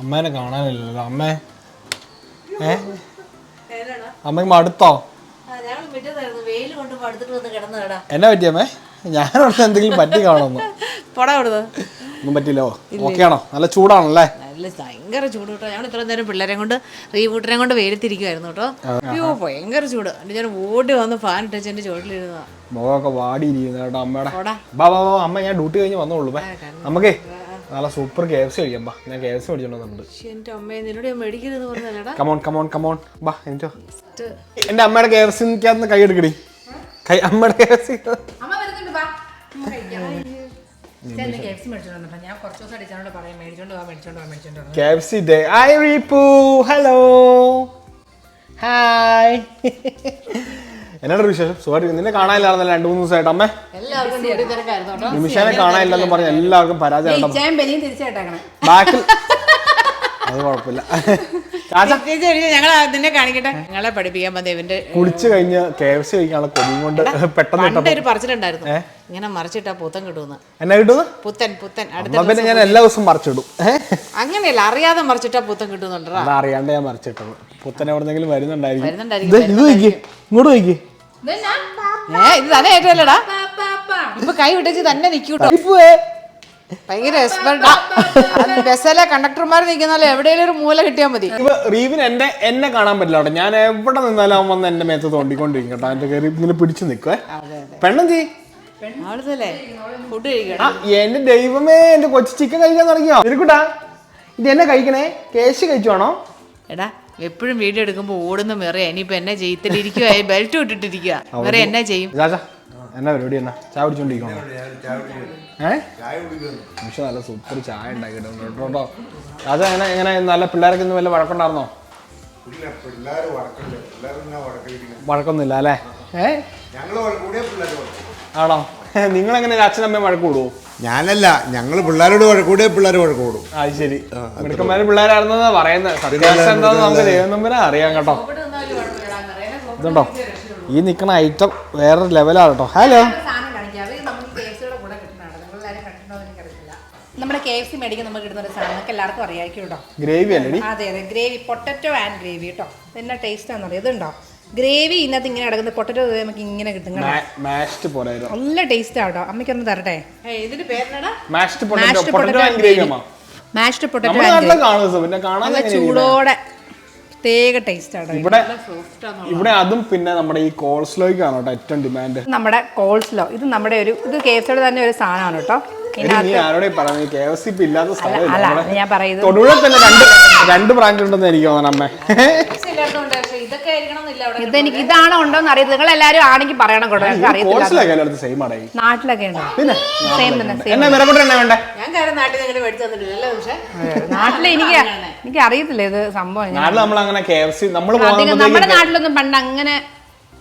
അമ്മേനെ കാണാനില്ലല്ലോ. അമ്മേ. ഏ? അമ്മയ്ക്ക് മടുത്തോ? ഞങ്ങൾ മുറ്റത്തായിരുന്നു. വെയിൽ കൊണ്ട് പടുത്തിട്ട് വന്ന് കിടന്നടാ എന്നാ പറ്റി അമ്മേ? ഓർത്ത് എന്തെങ്കിലും പറ്റി കാണുന്നു. ഒന്നും പറ്റില്ലോ ഓക്കെ ആണോ? നല്ല ചൂടാണല്ലേ? നല്ല ഭയങ്കര ചൂട് കേട്ടോ. ഞങ്ങൾ ഇത്ര നേരം പിള്ളേരെ കൊണ്ട് റീവൂട്ടരെ കൊണ്ട് വെയിലത്തിരിക്കുമായിരുന്നു കേട്ടോ. അയ്യോ ഭയങ്കര ചൂട്. എന്നിട്ട് ഞാൻ ഓടി വന്ന് ഫാൻ ഇട്ടച്ച് എന്റെ ചുവട്ടിലിരുന്നതാ. മുഖമൊക്കെ വാടിയിരിക്കുന്നു കേട്ടോ അമ്മയുടെ ബാ ബാ ബാ അമ്മ ഞാൻ ഡ്യൂട്ടി കഴിഞ്ഞ് വന്നോളൂ നമുക്കേ നല്ല സൂപ്പർ കെ എഫ് സി കഴിക്കാം ബാ. ഞാൻ കെ എഫ് സി മേടിച്ചോണ്ട് വന്നിട്ടുണ്ട് പക്ഷെ എന്റെ അമ്മയെ നിന്നോട് ഞാൻ മേടിക്കരുതെന്ന് പറഞ്ഞല്ലടാ come on come on come on ബാ എനിക്കോ എന്റെ അമ്മയുടെ കെ എഫ് സിക്കകത്ത് കൈ എടുക്കടി. കൈ അമ്മയുടെ കെ എഫ് സി. അമ്മ വരുന്നുണ്ട് ബാ. അമ്മ കഴിക്കാം. ചേട്ടന് KFC മേടിച്ചോണ്ട് വന്നിട്ടോ. ഞാൻ കുറച്ച് ദിവസം അടിച്ചാലോട് പറയാം മേടിച്ചോണ്ട് പോവാ മേടിച്ചോണ്ട് പോവാ മേടിച്ചോണ്ട് പോവാ K F C day. I റീപ്പു. Hello hi എന്നാണ് വിശേഷം? സുഖമായിട്ട് നിന്നെ കാണാനില്ലായിരുന്നല്ലോ രണ്ട് മൂന്ന് ദിവസമായിട്ട്. അമ്മേ. നിമിഷാനെ കാണാനില്ലെന്ന് പറഞ്ഞ എല്ലാവർക്കും പരാജയം ബാക്കിൽ അത് കുഴപ്പമില്ല. ഞങ്ങൾ നിന്നെ കാണിക്കട്ടെ. ഞങ്ങളെ പഠിപ്പിക്കാൻ വന്ന ഇവന്റെ കുളിച്ച് കഴിഞ്ഞ് കെ എഫ് സി കഴിക്കാനുള്ള കൊതിയും കൊണ്ട് പെട്ടെന്ന് ഒരു ഇങ്ങനെ മറിച്ചിട്ടാ പുത്തൻ കിട്ടുമെന്ന്. എന്നാ കിട്ടുന്നു പുത്തൻ പുത്തൻ. അടുത്ത എന്നാ പിന്നെ ഞാൻ എല്ലാ ദിവസവും മറിച്ചിടും. അങ്ങനെയല്ല അറിയാതെ മറിച്ചിട്ടാ പുത്തൻ കിട്ടുന്നുണ്ടോ അറിയാണ്ട് ഞാൻ മറിച്ചിട്ടത്. പുത്തൻ എവിടെന്നെങ്കിലും വരുന്നുണ്ടായിരിക്കും. വരുന്നുണ്ടായിരിക്കും, ഇങ്ങോട്ട് നോക്കി. ഏ ഇത് തന്നെ ഏറ്റല്ലടാ ഇപ്പൊ കൈ വിട്ടേച്ച് തന്നെ നിൽക്കൂട്ടോ ഭയങ്കര എക്സ്പെർട്ടാ ബസ്സിലെ കണ്ടക്ടർമാർ നിൽക്കുന്ന എവിടെയെങ്കിലും ഒരു മൂല കിട്ടിയാൽ മതി. റീവിന് എന്റെ എന്നെ കാണാൻ പറ്റില്ല കേട്ടോ. ഞാൻ എവിടെ നിന്നാലും അവൻ വന്ന് എന്റെ മേത്ത് തോണ്ടിക്കൊണ്ടിരിക്കും കേട്ടോ. എന്റെ കയറി ഇങ്ങനെ പിടിച്ചു നിൽക്കുവേ പെണ്ണെന്തി? എന്റെ ദൈവമേ എന്റെ കൊച്ചു ചിക്കൻ കഴിക്കാൻ തുടങ്ങിയോ? ഇരിക്കൂട്ടാ ഇത് എന്നെ കഴിക്കണേ? കേശ് കഴിച്ചോണോ എടാ എപ്പോഴും വീഡിയോ എടുക്കുമ്പോ ഓടുന്ന മെറിയ ഇനിയിപ്പോ എന്നെ ചെയ്യത്തിലിരിക്കുക ബെൽറ്റ് ഇട്ടിട്ടിരിക്കുക വേറെ എന്നാ ചെയ്യും. എന്നാ പരിപാടി എന്നാ? ചായ കുടിച്ചോണ്ടിരിക്കണോ നല്ല സൂപ്പർ ചായ ഉണ്ടാക്കിയിട്ടുണ്ട്. കേട്ടോ ചാച്ച എങ്ങനെ എങ്ങനെ നല്ല പിള്ളേരൊക്കെ ഇന്ന് വല്ല വഴക്കുണ്ടായിരുന്നോ? വഴക്കൊന്നുമില്ല അല്ലേ? ഏഹ് ആണോ? നിങ്ങൾ എങ്ങനെ അച്ഛനമ്മയും വഴക്കൂടു കൂടുവോ? ഞാനല്ല ഞങ്ങൾ പിള്ളേരോട് വഴക്കൂടിയ പിള്ളേർ വഴക്കൂടും അത് ശരി. മിടുക്കന്മാര് പിള്ളേരായിരുന്നാ പറയുന്നത്. സത്യാവസ്ഥ എന്താന്ന് നമുക്ക് ദൈവം തമ്മിലെ അറിയാം കേട്ടോ. ഇതുണ്ടോ? ഈ നിക്കണ ഐറ്റം വേറെ ലെവലാണ് കേട്ടോ. ഹലോ നമ്മുടെ കെ എഫ് സി മേടിക്കാൻ നമുക്ക് കിട്ടുന്ന ഒരു സാധനം. എല്ലാവർക്കും അറിയായിരിക്കും കേട്ടോ. ഗ്രേവി അല്ലേ അതെ അതെ. ഗ്രേവി പൊട്ടറ്റോ ആൻഡ് ഗ്രേവി കേട്ടോ. എന്നാ ടേസ്റ്റ് ആണെന്നറിയാം ഇതുണ്ടോ? ഗ്രേവി ഇന്നത്തെ ഇങ്ങനെ കിടക്കുന്ന പൊട്ടറ്റോ നമുക്ക് ഇങ്ങനെ കിട്ടും. മാഷ്ഡ് പൊട്ടറ്റോ നല്ല ടേസ്റ്റ് ആട്ടോ അമ്മയ്ക്കൊന്ന് തരട്ടെ? ഇതിന്റെ പേരിനടാ mashed potato Mashed and gravy അമ്മ മാഷ്ഡ് പൊട്ടറ്റോ പിന്നെ കാണാൻ? ചൂടോടെ പ്രത്യേക ടേസ്റ്റ് ആണ് ഇവിടെ ഇവിടെ അതും പിന്നെ നമ്മുടെ ഈ കോൾസ്ലോയ്ക്കാണ് കേട്ടോ ഏറ്റവും ഡിമാൻഡ് നമ്മുടെ കോൾസ്ലോ ഇത് നമ്മുടെ ഒരു ഇത് കെ തന്നെ ഒരു സാധനമാണ് കേട്ടോ. ഞാൻ രണ്ട് രണ്ട് ബ്രാഞ്ച് ഉണ്ടെന്ന് എനിക്ക് തോന്നണം അമ്മേ. എല്ലായിടത്തും പക്ഷെ ഇതൊക്കെ ആയിരിക്കണം അവിടെ ഇതെനിക്ക് ഇതാണോ ഉണ്ടോ എന്ന് അറിയത്തില്ല. നിങ്ങൾ എല്ലാരും ആണെങ്കിൽ പറയണം കേട്ടോ എനിക്ക് അറിയത്തില്ല കോൾസിലൊക്കെ എല്ലായിടത്തും നാട്ടിലൊക്കെ ഉണ്ടോ? പിന്നെ? സെയിം തന്നെ സെയിം എനിക്ക് എനിക്ക് അറിയത്തില്ല ഇത് സംഭവം എങ്ങനെ. നാട്ടിൽ നമ്മൾ അങ്ങനെ കെ നമ്മൾ അധികം നമ്മുടെ നാട്ടിലൊന്നും പണ്ട് അങ്ങനെ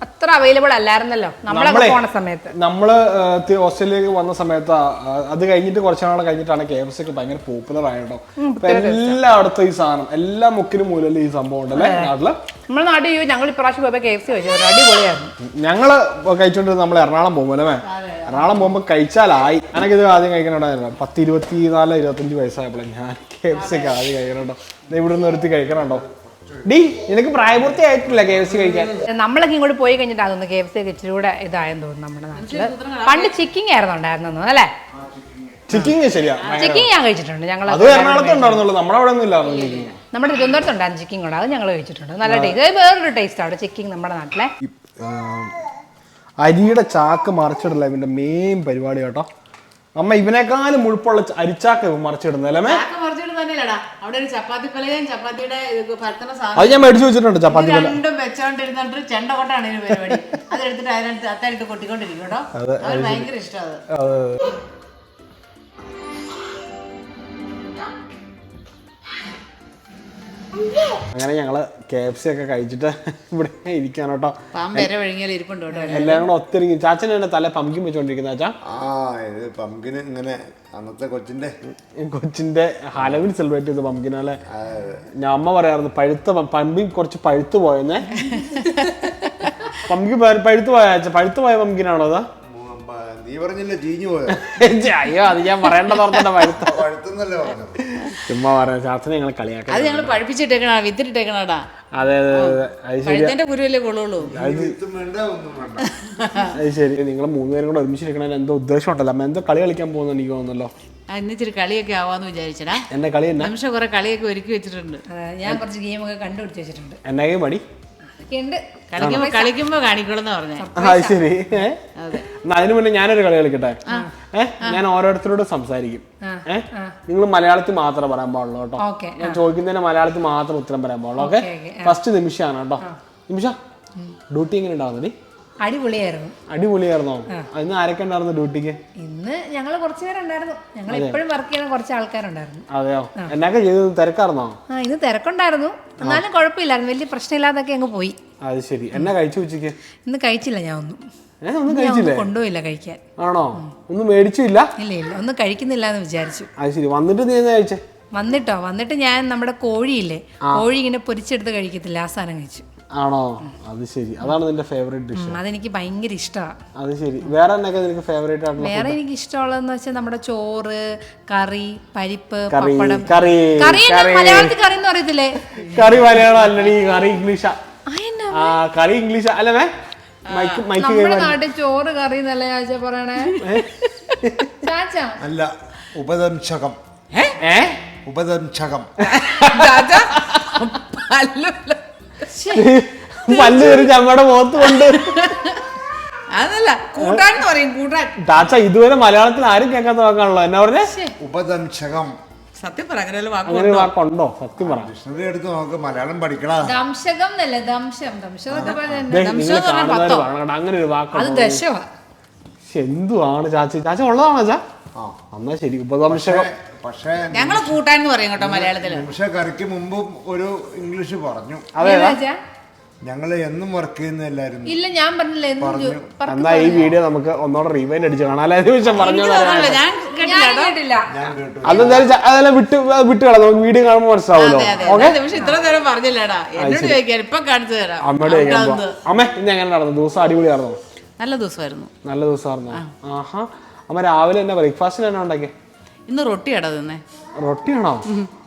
അത്ര അവൈലബിൾ അല്ലായിരുന്നല്ലോ. നമ്മളെ പോണ സമയത്ത്. നമ്മൾ ഓസ്ട്രേലിയക്ക് വന്ന സമയത്ത് അത് കഴിഞ്ഞിട്ട് കുറച്ച് നാൾ കഴിഞ്ഞിട്ടാണ് കെ എഫ് സി ഒക്കെ ഭയങ്കര പോപ്പുലർ ആയിട്ടോ. എല്ലായിടത്തും ഈ സാധനം എല്ലാ മുക്കിലും മൂലയിലും ഈ സംഭവം ഉണ്ടല്ലേ നാട്ടിൽ? നമ്മളെ നാട്ടിൽ ഞങ്ങൾ ഇപ്രാവശ്യം പോയപ്പോ കെ എഫ് സി കഴിച്ചു. അടിപൊളിയായിരുന്നു. ഞങ്ങൾ കഴിച്ചോണ്ടിരുന്നത് നമ്മൾ എറണാകുളം പോകുമ്പോൾ എറണാകുളം പോകുമ്പോൾ കഴിച്ചാലായി. എനിക്ക് ഇത് ആദ്യം കഴിക്കണുണ്ടായിരുന്നു. പത്ത് ഇരുപത്തി നാല് ഇരുപത്തഞ്ച് വയസ്സായപ്പോഴേ ഞാൻ കെ എഫ് സി ഒക്കെ ആദ്യം കഴിക്കണുണ്ടോ ഇവിടെ നിന്ന് ഒരുത്തി കഴിക്കണുണ്ടോ? ഡി നിനക്ക് പ്രായപൂർത്തി ആയിട്ടില്ല കെ എഫ് സി കഴിക്കാൻ. നമ്മളൊക്കെ ഇങ്ങോട്ട് പോയി കഴിഞ്ഞിട്ട് അതൊന്ന് കെ എഫ് സി ഒക്കെ ഇച്ചിരി കൂടെ ഇതായെന്ന് തോന്നുന്നു നമ്മുടെ നാട്ടിൽ. പണ്ട് ചിക്കിങ് ആയിരുന്നു ഉണ്ടായിരുന്നു അല്ലേ? ചിക്കിങ് ശരിയാ. ചിക്കിങ് ഞാൻ കഴിച്ചിട്ടുണ്ട് ഞങ്ങൾ അത് എറണാകുളത്ത് ഉണ്ടായിരുന്നുള്ളൂ. നമ്മുടെ അവിടെ ഒന്നും ഇല്ലായിരുന്നു ചിക്കിങ് നമ്മുടെ തിരുവനന്തപുരത്ത് ഉണ്ടായിരുന്നു ചിക്കിങ് ഉണ്ട് അത് ഞങ്ങൾ കഴിച്ചിട്ടുണ്ട്. നല്ല ടേസ്റ്റ്. വേറൊരു ടേസ്റ്റ് ആണ് ചിക്കിങ് നമ്മുടെ നാട്ടിലെ. അരിയുടെ ചാക്ക് മറിച്ചിടല ഇവന്റെ മെയിൻ പരിപാടി കേട്ടോ. അമ്മ ഇവനേക്കാളും മുഴുപ്പുള്ള അരിച്ചാക്ക് ഇവൻ തന്നെയല്ലടാ. അവിടെ ഒരു ചപ്പാത്തി ചപ്പാത്തിയുടെ അത് സാധനം. ഞാൻ മേടിച്ചു വെച്ചിട്ടുണ്ട് ചപ്പാത്തി പോലെ രണ്ടും വെച്ചോണ്ടിരുന്നിട്ട് ചെണ്ട കൊണ്ടാണ് ഇതിന് പരിപാടി. അതെടുത്തിട്ട് അതിനകത്ത് അത്തായിട്ട് കൊട്ടിക്കൊണ്ടിരിക്കും കേട്ടോ. അവന് ഭയങ്കര ഇഷ്ടം അങ്ങനെ ഞങ്ങൾ കെ എഫ് സി ഒക്കെ കഴിച്ചിട്ട് ഇവിടെ ഇരിക്കാൻ കേട്ടോ. എല്ലാവരും കൂടെ ഒത്തിരി ചാച്ചൻ എന്നെ തല പമ്പിക്കും വെച്ചോണ്ടിരിക്കുന്ന ചാച്ചാ. ആ ഇത് പമ്പിന് ഇങ്ങനെ അന്നത്തെ കൊച്ചിന്റെ കൊച്ചിന്റെ ഹലവിൻ സെലിബ്രേറ്റ് ചെയ്ത പമ്പിനെ ഞാൻ അമ്മ പറയാറുണ്ട് പഴുത്ത പമ്പിൻ കുറച്ച് പഴുത്തു പോയെന്നേ. പമ്പിക്ക് പഴുത്തു പോയ പഴുത്തു പോയ പമ്പിനാണോ അതാ? നീ പറഞ്ഞില്ലേ ചീഞ്ഞു പോയോ? അയ്യോ അത് ഞാൻ പറയേണ്ടത് ഓർത്തിട്ട് പഴുത്ത. പഴുത്തുന്നല്ലേ പറഞ്ഞത്. ചുമ്മാ പറയാം ചാച്ചനെ ഞങ്ങൾ കളിയാക്കാം അത് ഞങ്ങൾ പഴിപ്പിച്ചിട്ടേക്കണ വിത്തിട്ടേക്കണടാ അതെ അതെ അതെ അത്. ശരി പഴുത്തന്റെ കുരുവല്ലേ കൊള്ളുള്ളൂ. അത് ശരി. നിങ്ങൾ മൂന്നുപേരും കൂടെ ഒരുമിച്ചിരിക്കണതിന് എന്തോ ഉദ്ദേശം ഉണ്ടല്ലോ അമ്മ എന്തോ കളി കളിക്കാൻ പോകുന്നു എനിക്ക് തോന്നുന്നല്ലോ. ആ, ഇന്ന് ഇച്ചിരി കളിയൊക്കെ ആവാന്ന് വിചാരിച്ചടാ. എന്നെ കളി എന്നാ? നിമിഷം കുറെ കളിയൊക്കെ ഒരുക്കി വെച്ചിട്ടുണ്ട്. ഞാൻ കുറച്ച് ഗെയിമൊക്കെ കണ്ടുപിടിച്ച് വെച്ചിട്ടുണ്ട്. എന്നെ മടി ഒക്കെ ഉണ്ട് കളിക്കുമ്പോ കളിക്കുമ്പോ കാണിക്കണമെന്ന് പറഞ്ഞേ. അത് ശരി. എന്നാ അതിനു മുന്നേ ഞാനൊരു കളി കളിക്കട്ടെ? ഏഹ് ഞാൻ ഓരോരുത്തരോട് സംസാരിക്കും. ഏഹ് നിങ്ങൾ മലയാളത്തിൽ മാത്രമേ പറയാൻ പാടുള്ളൂ കേട്ടോ. ഞാൻ ചോദിക്കുന്നതിന് മലയാളത്തിൽ മാത്രം ഉത്തരം പറയാൻ പാടുള്ളൂ ഓക്കെ? ഫസ്റ്റ് നിമിഷമാണ് കേട്ടോ. നിമിഷ. ഡ്യൂട്ടി എങ്ങനെ ഉണ്ടാവുന്നത് നീ അടിപൊളിയായിരുന്നു. അടിപൊളിയായിരുന്നോ? ഇന്ന് ആരൊക്കെ ഉണ്ടായിരുന്നു ഡ്യൂട്ടിക്ക്? ഇന്ന് ഞങ്ങൾ കുറച്ച് പേരുണ്ടായിരുന്നു. ഞങ്ങൾ എപ്പോഴും വർക്ക് ചെയ്യുന്ന കുറച്ച് ആൾക്കാരുണ്ടായിരുന്നു. അതെയോ? എന്നൊക്കെ ചെയ്തു തിരക്കായിരുന്നോ? ആ ഇന്ന് തിരക്കുണ്ടായിരുന്നു. എന്നാലും കുഴപ്പമില്ലായിരുന്നു. വലിയ പ്രശ്നമില്ലാതൊക്കെ അങ്ങ് പോയി. അത് ശരി. എന്നാ കഴിച്ചു ഉച്ചയ്ക്ക് ഇന്ന് കഴിച്ചില്ല ഞാൻ ഒന്നും. ഒന്നും കഴിച്ചില്ലേ? കൊണ്ടുപോയില്ല കഴിക്കാൻ. ആണോ? ഒന്നും മേടിച്ചില്ല ഇല്ല ഇല്ല. ഒന്നും കഴിക്കുന്നില്ല എന്ന് വിചാരിച്ചു. അത് ശരി. വന്നിട്ട് നീ കഴിച്ചേ? വന്നിട്ടോ? വന്നിട്ട് ഞാൻ നമ്മുടെ കോഴിയില്ലേ? കോഴി ഇങ്ങനെ പൊരിച്ചെടുത്ത് കഴിക്കത്തില്ല. ആ സാധനം കഴിച്ചു. ആണോ? അത് ശരി. അതാണ് നിന്റെ ഫേവറേറ്റ് ഡിഷ് അതെനിക്ക് ഭയങ്കര ഇഷ്ടമാണ് അത് ശരി. വേറെ എന്നൊക്കെ നിനക്ക് ഫേവറേറ്റ് ആയിട്ടുള്ള വേറെ എനിക്ക് ഇഷ്ടമുള്ളതെന്ന് വെച്ചാൽ നമ്മുടെ ചോറ് കറി പരിപ്പ് കറി പപ്പടം. കറി കറി മലയാളത്തിൽ കറി എന്ന് പറയത്തില്ലേ? കറി മലയാളം അല്ലടി കറി ഇംഗ്ലീഷാ. ആ, എന്നാ? ആ കറി ഇംഗ്ലീഷാ. അല്ലേ മൈക്ക് മൈക്ക് നമ്മുടെ നാട്ടിൽ ചോറ് കറി എന്നല്ലേ ചാച്ച പറയണേ? ചാച്ച? അല്ല ഉപദംശകം. ഏ? ഉപദംശകം. പല്ല് കയറി ചമ്മയുടെ മുഖത്ത് കൊണ്ട്. അതല്ല കൂട്ടാൻ എന്ന് പറയും കൂട്ടാൻ. ചാച്ച ഇതുവരെ മലയാളത്തിൽ ആരും കേൾക്കാത്ത വാക്കാണല്ലോ. എന്നാ പറഞ്ഞേ? ഉപദംശകം. സത്യം പറ അങ്ങനെ വല്ല വാക്ക് അങ്ങനെ ഒരു വാക്കുണ്ടോ? സത്യം പറ. ഡിക്ഷണറി എടുത്ത് നോക്ക് മലയാളം പഠിക്കടാ ദംശകം എന്നല്ലേ ദംശം. ദംശം എന്നൊക്കെ പറഞ്ഞാൽ ദേ, നിങ്ങൾ കാണുന്നവര് പറയണം അങ്ങനെ ഒരു അത് ദശവാ. എന്തുവാണ് ചാച്ചി? ചാച്ച ഉള്ളതാണോ ചാ? ആ എന്നാ ശരി. ഉപദംശകം പക്ഷേ ഞങ്ങൾ കൂട്ടാൻ എന്ന് പറയും കേട്ടോ മലയാളത്തിൽ. നിമിഷ കറിക്ക് മുമ്പും ഒരു ഇംഗ്ലീഷ് പറഞ്ഞു. അതെ? ഞങ്ങൾ എന്നും വർക്ക് ചെയ്യുന്ന എല്ലാരും ഇല്ല ഞാൻ പറഞ്ഞില്ല എന്തും ജോ- പറ- എന്നാ ഈ വീഡിയോ നമുക്ക് ഒന്നോടെ റിവൈൻഡ് അടിച്ച് കാണാം. അല്ലെ നിമിഷം പറഞ്ഞു എനിക്ക് തോന്നുന്നില്ല, ഞാൻ കേട്ടില്ല ഞാൻ കേട്ടില്ല. ഞാൻ കേട്ടു. അതെന്തായാലും ച- അതെല്ലാം വിട്ട് വിട്ട് കളയാം നമുക്ക് വീഡിയോ കാണുമ്പോൾ മനസ്സിലാവുമല്ലോ. അതെ അതെ അതെ. നിമിഷം ഇത്ര നേരം പറഞ്ഞില്ലടാ. എന്നോട് ചോദിക്കാൻ ഇപ്പൊ കാണിച്ചു തരാം. അമ്മയുടെ. അമ്മേ ഇന്ന് എങ്ങനെ നടന്നു? ദിവസം അടിപൊളിയായിരുന്നു? നല്ല ദിവസമായിരുന്നു. നല്ല ദിവസമായിരുന്നു? ആഹാ. അമ്മ രാവിലെ എന്നാ ബ്രേക്ക്ഫാസ്റ്റിന് എന്നാ ഉണ്ടാക്കിയേ? ഇന്ന് റൊട്ടിയാടാ തിന്നേ. റൊട്ടിയാണോ?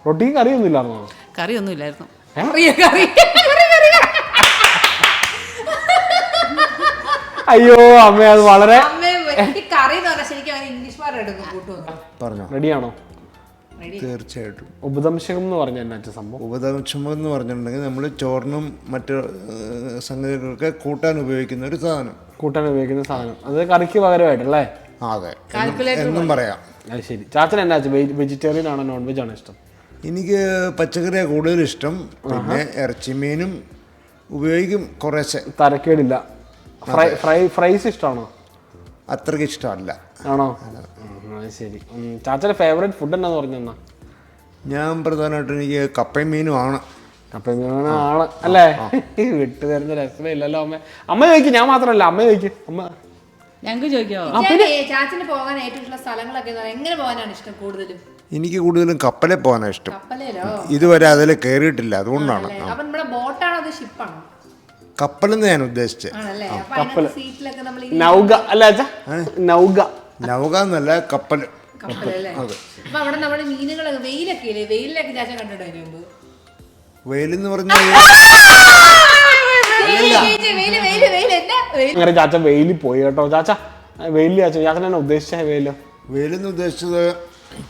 റൊട്ടി കറിയൊന്നും ഇല്ലായിരുന്നോ കറിയൊന്നും ഇല്ലായിരുന്നു കറി, കറി, കറി, കറി. അയ്യോ അമ്മ അത് വളരെ റെഡിയാണോ? തീർച്ചയായിട്ടും. ഉപദംശകം എന്ന് പറഞ്ഞ സംഭവം? ഉപദംശകം എന്ന് പറഞ്ഞിട്ടുണ്ടെങ്കിൽ നമ്മൾ ചോറിനും മറ്റു സംഗതികൾക്ക് കൂട്ടാൻ ഉപയോഗിക്കുന്ന ഒരു സാധനം. കൂട്ടാൻ ഉപയോഗിക്കുന്ന സാധനം. അത് കറിക്ക് പകരമായിട്ടല്ലേ? അതെ. എന്നും- എന്നും പറയാം. അത് ശരി. ചാച്ചൻ എന്നാ വെജിറ്റേറിയൻ ആണോ നോൺ വെജ് ആണോ ഇഷ്ടം? എനിക്ക് പച്ചക്കറിയാണ് കൂടുതൽ ഇഷ്ടം. പിന്നെ ഇറച്ചി മീനും ഉപയോഗിക്കും കുറേശ്ശെ. തരക്കേടില്ല. ഫ്രൈ ഫ്രൈ ഫ്രൈസ് ഇഷ്ടമാണോ അത്രയ്ക്ക് ഇഷ്ടമല്ല. ആണോ? ഉം, അത് ശരി. ഉം, ചാച്ചന്റെ ഫേവറേറ്റ് ഫുഡ് എന്നാന്ന് പറഞ്ഞെന്നാ ഞാൻ പ്രധാനമായിട്ടും എനിക്ക് കപ്പയും മീനും ആണ്. അപ്പൊ ആണ് അല്ലേ? വിട്ടു തരുന്ന രസമേ ഇല്ലല്ലോ അമ്മ. അമ്മ ചോദിക്കും ഞാൻ മാത്രമല്ല അമ്മ ചോദിക്കും. അമ്മ ഞങ്ങൾക്ക് ചോദിക്കാവോ ചാച്ചിന് ചാച്ചന് പോകാൻ ഏറ്റവും ഇഷ്ടമുള്ള സ്ഥലങ്ങളൊക്കെ എങ്ങനെ പോകാനാണ് ഇഷ്ടം കൂടുതലും? എനിക്ക് കൂടുതലും കപ്പലിൽ പോകാനാണ് ഇഷ്ടം. കപ്പലേലോ? ഇതുവരെ അതിൽ കയറിയിട്ടില്ല അതുകൊണ്ടാണ്? അപ്പൊ നമ്മുടെ ബോട്ടാണോ അത് ഷിപ്പാണോ? കപ്പലെന്ന് ഞാൻ ഉദ്ദേശിച്ചത് ആണല്ലേ. അപ്പൊ അതിനകത്ത് സീറ്റിലൊക്കെ നമ്മൾ ഈ നൗക. അല്ല അച്ഛാ നൗക. നൗക എന്നല്ല കപ്പൽ കപ്പലല്ലേ? അപ്പൊ അവിടെ നമ്മുടെ മീനുകളൊക്കെ വെയിലൊക്കെ ഇല്ലേ? വെയിലൊക്കെ ചാച്ച അതിന് മുമ്പ്? വെയിലെന്ന് പറഞ്ഞാൽ അങ്ങനെ ചാച്ച വെയിലിൽ പോയി കേട്ടോ. ചാച്ച വെയിലിൽ ചാച്ച. ചാച്ചൻ എന്നാ ഉദ്ദേശിച്ച വെയിലോ? വെയിലെന്ന് ഉദ്ദേശിച്ചത്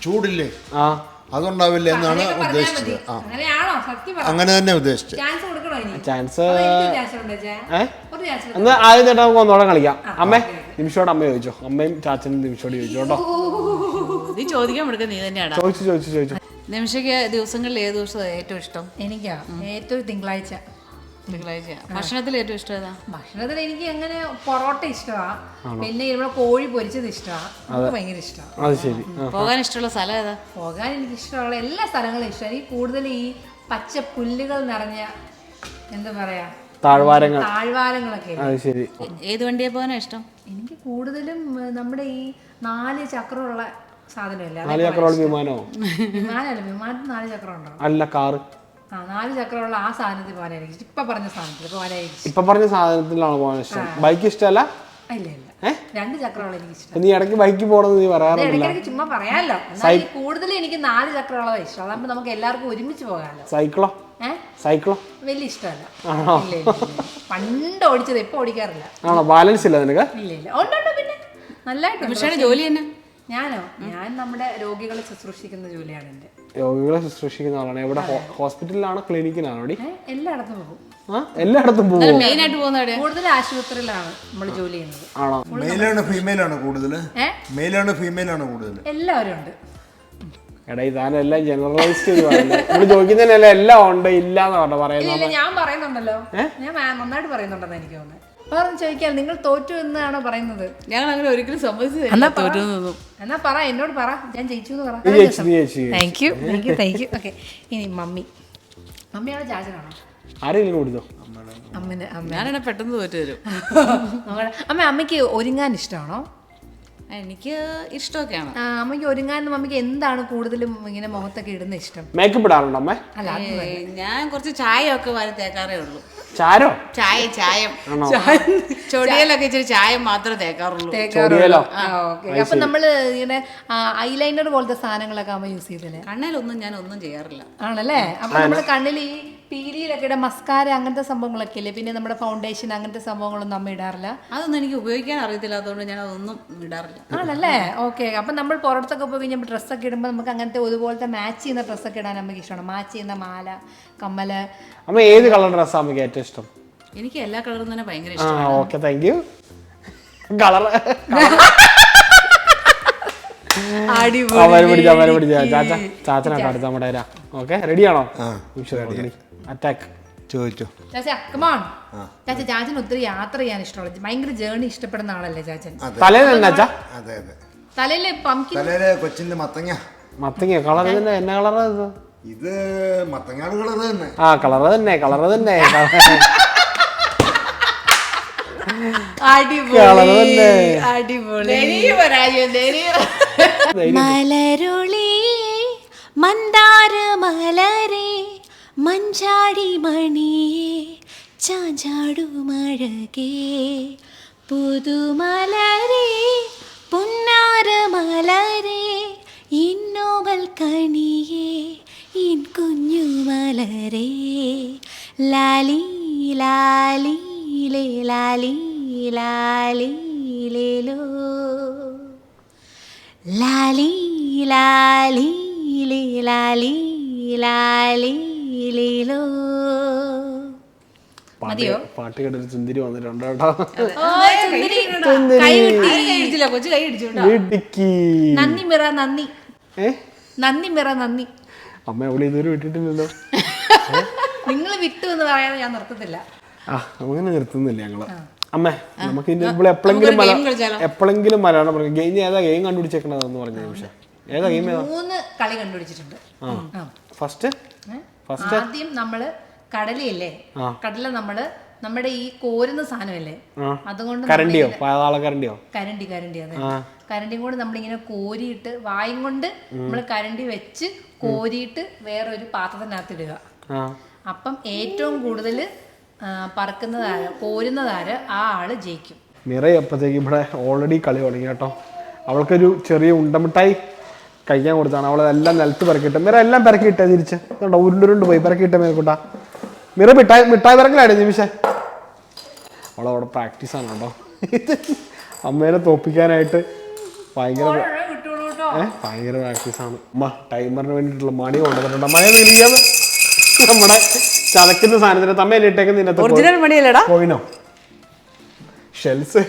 ചൂടില്ലേ? ആ. അതുണ്ടാവില്ല എന്നാണ് ഉദ്ദേശിച്ചത്. ആ. അങ്ങനെ തന്നെ ഉദ്ദേശിച്ചത്. ചാൻസ് എന്ന് ആദ്യം ചേട്ടാ നമുക്ക് ഒന്നോടെ കളിക്കാം. അമ്മേ നിമിഷോട് അമ്മ ചോദിച്ചോ. അമ്മയും ചാച്ചനും നിമിഷോട് ചോദിച്ചു കേട്ടോ. നീ ചോദിക്കാൻ നീ തന്നെയാണ് ചോദിച്ചു ചോദിച്ചു ചോദിച്ചു. നിമിഷയ്ക്ക് ദിവസങ്ങളിൽ ഏത് ദിവസം ഏറ്റവും ഇഷ്ടം? എനിക്കാ? ഏറ്റവും തിങ്കളാഴ്ച. തിങ്കളാഴ്ച ഭക്ഷണത്തിൽ ഏറ്റവും ഇഷ്ടം ഏതാ? ഭക്ഷണത്തിൽ എനിക്ക് അങ്ങനെ പൊറോട്ട ഇഷ്ടമാണ് പിന്നെ ഇവിടെ കോഴി പൊരിച്ചത് ഇഷ്ടമാണ് എനിക്ക് ഭയങ്കര ഇഷ്ടമാണ് അത് ശരി. പോകാൻ ഇഷ്ടമുള്ള സ്ഥലം ഏതാ? പോകാൻ എനിക്ക് ഇഷ്ടമുള്ള എല്ലാ സ്ഥലങ്ങളും ഇഷ്ടമാണ് എനിക്ക് കൂടുതൽ ഈ പച്ച പുല്ലുകൾ നിറഞ്ഞ എന്താ പറയാ താഴ്വാരങ്ങൾ. താഴ്വാരങ്ങളൊക്കെ ഇല്ലേ? അത് ശരി. ഏത് വണ്ടിയെ പോകാനാ ഇഷ്ടം? എനിക്ക് കൂടുതലും നമ്മുടെ ഈ നാല് ചക്രമുള്ള സാധനമല്ലേ? നാല് ചക്രവാളി വിമാനോ വിമാനമല്ല വിമാനത്തിൽ നാല് ചക്രം ഉണ്ടോ? അല്ല കാറ്. നാല് ചക്രമുള്ള ആ സാധനത്തിൽ പോകാനായിരിക്കും ഇപ്പൊ പറഞ്ഞ സാധനത്തിൽ പോകാനായിരിക്കും ഇപ്പൊ പറഞ്ഞ സാധനത്തിലാണ് പോകാൻ ഇഷ്ടം. ബൈക്ക് ഇഷ്ടമല്ല ഇല്ല ഇല്ല. രണ്ട് ചക്രമുള്ള എനിക്ക് ഇഷ്ടം. നീ ഇടയ്ക്ക് ബൈക്ക് പോകണമെന്ന് നീ പറയാറില്ല ചുമ്മാ പറയാമല്ലോ കൂടുതൽ എനിക്ക് നാല് ചക്രമുള്ളതാണ് ഇഷ്ടം. നമുക്ക് എല്ലാവർക്കും ഒരുമിച്ച് പോകാമല്ലോ സൈക്കിളോ? സൈക്കിളോ? വലിയ ഇഷ്ടമല്ല. പണ്ട് ഓടിച്ചത് ഇപ്പൊ ഓടിക്കാറില്ല. ആണോ? ബാലൻസ് ഇല്ല നിനക്ക്? ഇല്ല ഇല്ല. ഉണ്ട് പിന്നെ. നല്ലതായിട്ട് ജോലി തന്നെ? ഞാനോ? ഞാൻ നമ്മുടെ രോഗികളെ ശുശ്രൂഷിക്കുന്ന ജോലിയാണ് എന്റെ. രോഗികളെ ശുശ്രൂഷിക്കുന്ന ആളാണ്. എവിടെ ഹോസ്പിറ്റലിലാണോ ക്ലിനിക്കിലാണോ എല്ലായിടത്തും പോകും. എല്ലായിടത്തും പോകും മെയിൻ ആയിട്ട് പോകുന്ന കൂടുതൽ ആശുപത്രിയിലാണ് നമ്മൾ ജോലി ചെയ്യുന്നത്. ആണോ? മെയിലാണോ ഫീമെയിലാണോ കൂടുതൽ ഏ? മെയിലാണോ ഫീമെയിലാണോ കൂടുതൽ എല്ലാവരും ഉണ്ട്. എടാ ഇതാനെല്ലാം ജനറലൈസ് നമ്മൾ ചോദിക്കുന്നതിനെല്ലാം എല്ലാം ഉണ്ട് ഇല്ല എന്ന് പറഞ്ഞ പറയുന്നത് ഞാൻ പറയുന്നുണ്ടല്ലോ. ഞാൻ നന്നായിട്ട് പറയുന്നുണ്ടെന്ന് എനിക്ക് തോന്നുന്നത്. വേറെ ചോദിക്കാൻ നിങ്ങൾ തോറ്റു എന്നാണ് പറയുന്നത്? ഞങ്ങൾ അങ്ങനെ ഒരിക്കലും സമ്മതിച്ചു എന്നാ പറ. തോറ്റുന്നു എന്നാ പറ എന്നോട് പറ. ഞാൻ ജയിച്ചു എന്ന് പറ. Thank you thank you thank you okay ഇനി മമ്മി. മമ്മിയാണ് ചാച്ചനാണോ? ആരെങ്കിലും കൊടുത്തോ? അമ്മന് അമ്മ ഞാനെന്നെ പെട്ടെന്ന് തോറ്റു തരും. അമ്മ അമ്മയ്ക്ക് ഒരുങ്ങാൻ ഇഷ്ടമാണോ? എനിക്ക് ഇഷ്ടമൊക്കെയാണ്. അമ്മയ്ക്ക് ഒരുങ്ങാൻ മമ്മിക്ക് എന്താണ് കൂടുതലും ഇങ്ങനെ മുഖത്തൊക്കെ ഇടുന്ന ഇഷ്ടം? മേക്കപ്പ് ഇടാറുണ്ടോ അമ്മ? അല്ല ഞാൻ കുറച്ച് ചായ ഒക്കെ വാരി തേക്കാറേ ഉള്ളൂ. ചാരോ? ചായ ചായം. ചൊടിയലൊക്കെ ഇച്ചിരി ചായം മാത്രമേ തേക്കാറുള്ളൂ. ഓക്കെ. അപ്പൊ നമ്മൾ ഇങ്ങനെ ഐലൈനർ പോലത്തെ സാധനങ്ങളൊക്കെ ആവുമ്പോ യൂസ് ചെയ്തില്ലേ കണ്ണിലൊന്നും ഞാൻ ഒന്നും ചെയ്യാറില്ല. ആണല്ലേ? അപ്പൊ നമ്മൾ കണ്ണിൽ ഈ പീലിയിലൊക്കെ മസ്കാര അങ്ങനത്തെ സംഭവങ്ങളൊക്കെ ഇല്ലേ? പിന്നെ നമ്മുടെ ഫൗണ്ടേഷൻ അങ്ങനത്തെ സംഭവങ്ങളൊന്നും അമ്മ ഇടാറില്ല? അതൊന്നും എനിക്ക് ഉപയോഗിക്കാൻ അറിയത്തില്ല അതുകൊണ്ട് ഞാൻ അതൊന്നും ഇടാറില്ല. ആണല്ലേ? ഓക്കെ. അപ്പൊ നമ്മൾ പുറത്തൊക്കെ പോയി കഴിഞ്ഞാൽ ഡ്രസ്സൊക്കെ ഇടുമ്പോൾ നമുക്ക് അങ്ങനത്തെ ഒരുപോലത്തെ മാച്ച് ചെയ്യുന്ന ഡ്രസ്സൊക്കെ ഇടാൻ നമുക്ക് ഇഷ്ടമാണ്? മാച്ച് ചെയ്യുന്ന മാല കമ്മൽ? അമ്മ ഏത് കളർ ഡ്രസ്സാണ് അമ്മയ്ക്ക് ഏറ്റവും ഇഷ്ടം. എനിക്ക് എല്ലാ കളറും തന്നെ ഭയങ്കര ആ okay okay thank you colour അവരെ പിടിച്ച അവരെ പിടിച്ച. ചാച്ച ചാച്ചനാട്ടോ അടുത്ത നമ്മുടെ ഓക്കെ റെഡിയാണോ അറ്റാക്ക് ചോദിച്ചു. ചാച്ചാ കമോൺ ചാച്ച ചാച്ചന് ഒത്തിരി യാത്ര ചെയ്യാൻ ഇഷ്ടമുള്ള ഭയങ്കര ജേർണി ഇഷ്ടപ്പെടുന്ന ആളല്ലേ ചാച്ചൻ? തലേന്ന് എന്നാ ചാ? അതെ അതെ. തലയിലെ പംകിൻ തലേലെ കൊച്ചിന്റെ മത്തങ്ങ. മത്തങ്ങ കളർ തന്നെ എന്നാ കളറാ ഇത്? ഇത് മത്തങ്ങാട് കളർ തന്നെ. ആ കളർ തന്നെ കളർ തന്നെ. തന്നെ. അടിപൊളി. മലരുളി മന്ദാര മലരെ മഞ്ചാടി മണിയെ ചാഞ്ചാടു മഴകേ പുതുമലരെ പുന്നാര മലരെ ഇന്നോവൽ കണിയെ ഇൻ കുഞ്ഞു മലരേ ലാലി ലാലി ലേ ലാലി ലാലി ലേലോ ലാലി ലാലി ലീ ലാലി ലാലി ലീലോ പാട്ട് കേട്ടൊരു ചുന്തിരി വന്നിട്ടുണ്ട് കേട്ടോ. വീട്ടിക്ക് നന്ദി മിറ നന്ദി. നന്ദി മിറ നന്ദി. അമ്മ അവൾ ഇതുവരെ വിട്ടിട്ടില്ലല്ലോ. നിങ്ങൾ വിട്ടു എന്ന് പറയാതെ ഞാൻ നിർത്തത്തില്ല. ആ അങ്ങനെ നിർത്തുന്നില്ല ഞങ്ങൾ. അമ്മേ നമുക്ക് ഇനി ഇവിടെ എപ്പോഴെങ്കിലും എപ്പോഴെങ്കിലും മലയാളം പറയും ഗെയിം ഏതാ ഗെയിം കണ്ടുപിടിച്ചേക്കണതെന്ന് പറഞ്ഞ നിമിഷം. ഏതാ ഗെയിം ഏതാ? മൂന്ന് കളി കണ്ടുപിടിച്ചിട്ടുണ്ട്. ഫസ്റ്റ് ഫസ്റ്റ് ആദ്യം നമ്മൾ കടലയില്ലേ കടല നമ്മൾ നമ്മുടെ ഈ കോരുന്ന സാധനമല്ലേ. അതുകൊണ്ട് കരണ്ടിയോ? പാതാള കരണ്ടിയോ? കരണ്ടി കരണ്ടി അതെ. കരണ്ടിയും കൊണ്ട് നമ്മളിങ്ങനെ കോരിയിട്ട് വായും കൊണ്ട് നമ്മൾ കരണ്ടി വെച്ച് കോരിയിട്ട് വേറൊരു പാത്രത്തിനകത്ത് ഇടുക ആ. അപ്പം ഏറ്റവും കൂടുതൽ പറക്കുന്നതാര് കോരുന്നതാര് ആ ആൾ ജയിക്കും. അപ്പോഴത്തേക്ക് ഇവിടെ ഓൾറെഡി കളി തുടങ്ങി കേട്ടോ. അവൾക്കൊരു ചെറിയ ഉണ്ടമിട്ടായി കഴിക്കാൻ കൊടുത്താണ്. അവളെല്ലാം നിലത്ത് പിറക്കിയിട്ട് മിറ എല്ലാം പിറക്കിയിട്ടേ തിരിച്ച്. കേട്ടോ ഉരുണ്ടുരുണ്ട് പോയി. പിറക്കിയിട്ടേ മേൽക്കൂട്ടാ. മിറ മിഠായി മിഠായി പിറക്കലാണ് നിമിഷം അവളവിടെ പ്രാക്ടീസ് ആണ് കേട്ടോ. അമ്മേനെ തോപ്പിക്കാനായിട്ട് ഭയങ്കര ഏഹ് ഭയങ്കര പ്രാക്ടീസ് ആണ്. അമ്മ ടൈമറിന് വേണ്ടിയിട്ടുള്ള മണി കൊണ്ടുവന്നിട്ടുണ്ട്. മഴ നീരിയാന്ന് നമ്മുടെ ചതക്കുന്ന സാധനത്തിന് തമ്മയിലിട്ടേക്കുന്ന ഇതിനകത്ത് പോയിനോ ഷെൽസ്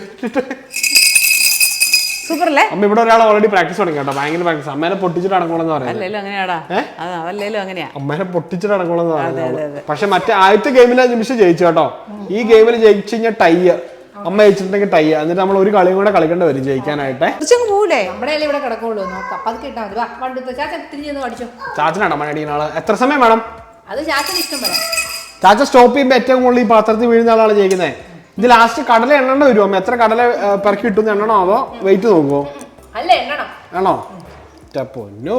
സൂപ്പർ അല്ലേ അമ്മ ഇവിടെ ഒരാൾ ഓൾറെഡി പ്രാക്ടീസ് തുടങ്ങി കേട്ടോ. ഭയങ്കര പ്രാക്ടീസ് അമ്മേനെ പൊട്ടിച്ചിട്ട് അടങ്ങോളെന്ന് പറയുന്നത്. അങ്ങനെയാടാ അങ്ങനെയാ അമ്മേനെ പൊട്ടിച്ചിട്ട് അടങ്ങോളെന്ന് പറയുന്നത് പക്ഷെ മറ്റേ ആദ്യത്തെ ഗെയിമിൽ നിമിഷം ജയിച്ചു കേട്ടോ. ഈ ഗെയിമിൽ ജയിച്ചു കഴിഞ്ഞാൽ ടൈ അമ്മ ജയിച്ചിട്ടുണ്ടെങ്കിൽ ടൈ എന്നിട്ട് നമ്മൾ ഒരു കളിയും കൂടെ കളിക്കേണ്ടി വരും ജയിക്കാനായിട്ട്. നമ്മുടെ ഇവിടെ കിടക്കുള്ളൂ. നോക്കാം അത് മതി. ചാച്ചൻ പഠിച്ചോ. ചാച്ചനാണോ മണി അടിക്കുന്ന ആൾ? എത്ര സമയം വേണം? അത് ചാച്ചൻ ഇഷ്ടം വരാം ചാച്ച സ്റ്റോപ്പ് ചെയ്യുമ്പോൾ ഏറ്റവും കൂടുതൽ ഈ പാത്രത്തിൽ വീഴുന്ന ആളാണ് ജയിക്കുന്നത് ഇത് ലാസ്റ്റ് കടല എണ്ണേണ്ട വരുമോ എത്ര കടല പെറക്കി കിട്ടുന്ന എണ്ണണോ അതോ വെയിറ്റ് നോക്കുമോ അല്ല ആണോ?